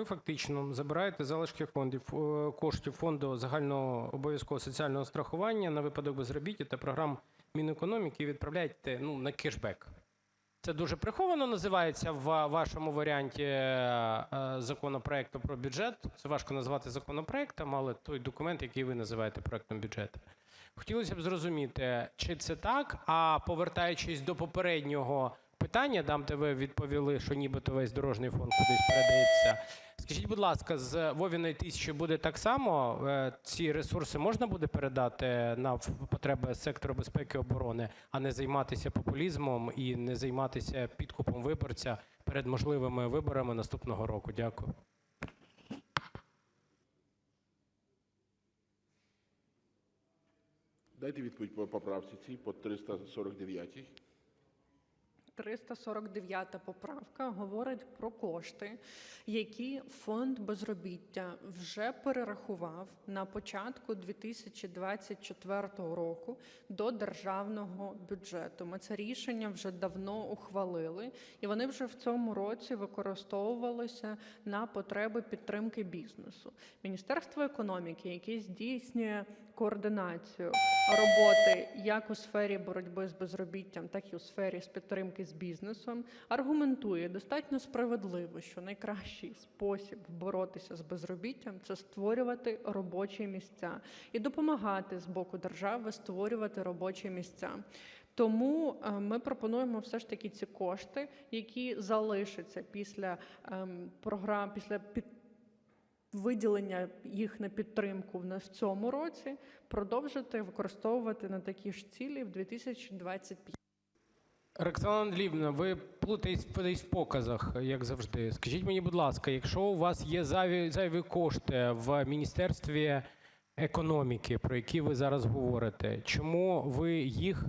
ви фактично забираєте залишки фондів, е, коштів Фонду загального обов'язкового соціального страхування на випадок безробіття та програм Мінекономіки і відправляєте ну, на кешбек. Це дуже приховано називається в вашому варіанті е, законопроекту про бюджет. Це важко назвати законопроектом, але той документ, який ви називаєте проектом бюджету. Хотілося б зрозуміти, чи це так, а повертаючись до попереднього питання, там, де ви відповіли, що нібито весь дорожній фонд кудись передається. Скажіть, будь ласка, з Вовіної тисячі буде так само? Е, Ці ресурси можна буде передати на потреби сектору безпеки і оборони, а не займатися популізмом і не займатися підкупом виборця перед можливими виборами наступного року? Дякую. Дайте відповідь по поправці цій, по 349-й. 349 поправка говорить про кошти, які фонд безробіття вже перерахував на початку 2024 року до державного бюджету. Ми це рішення вже давно ухвалили, і вони вже в цьому році використовувалися на потреби підтримки бізнесу. Міністерство економіки, яке здійснює координацію роботи як у сфері боротьби з безробіттям, так і у сфері з підтримки з бізнесом, аргументує достатньо справедливо, що найкращий спосіб боротися з безробіттям це створювати робочі місця і допомагати з боку держави створювати робочі місця. Тому е, ми пропонуємо все ж таки ці кошти, які залишаться після ем, програм, після під виділення їх на підтримку в цьому році, продовжити використовувати на такі ж цілі в 2025 Роксана Андріївна, ви плутаєтесь в показах, як завжди. Скажіть мені, будь ласка, якщо у вас є зайві кошти в Міністерстві економіки, про які ви зараз говорите, чому ви їх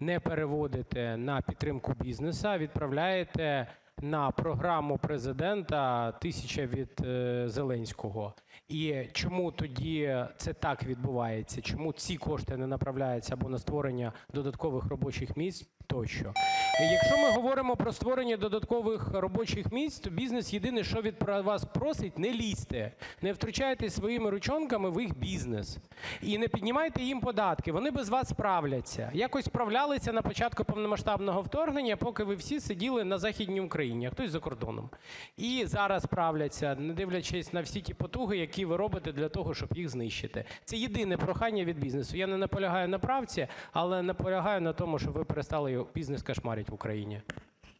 не переводите на підтримку бізнесу, а відправляєте на програму президента «Тисяча від е, Зеленського»? І чому тоді це так відбувається? Чому ці кошти не направляються або на створення додаткових робочих місць тощо? Якщо ми говоримо про створення додаткових робочих місць, то бізнес єдине, що від вас просить, не лізьте, не втручайтесь своїми ручонками в їх бізнес і не піднімайте їм податки. Вони без вас справляться. Якось справлялися на початку повномасштабного вторгнення, поки ви всі сиділи на західній Україні, а хтось за кордоном. І зараз правляться, не дивлячись на всі ті потуги, які ви робите для того, щоб їх знищити. Це єдине прохання від бізнесу. Я не наполягаю на правці, але наполягаю на тому, щоб ви перестали бізнес кошмарити в Україні.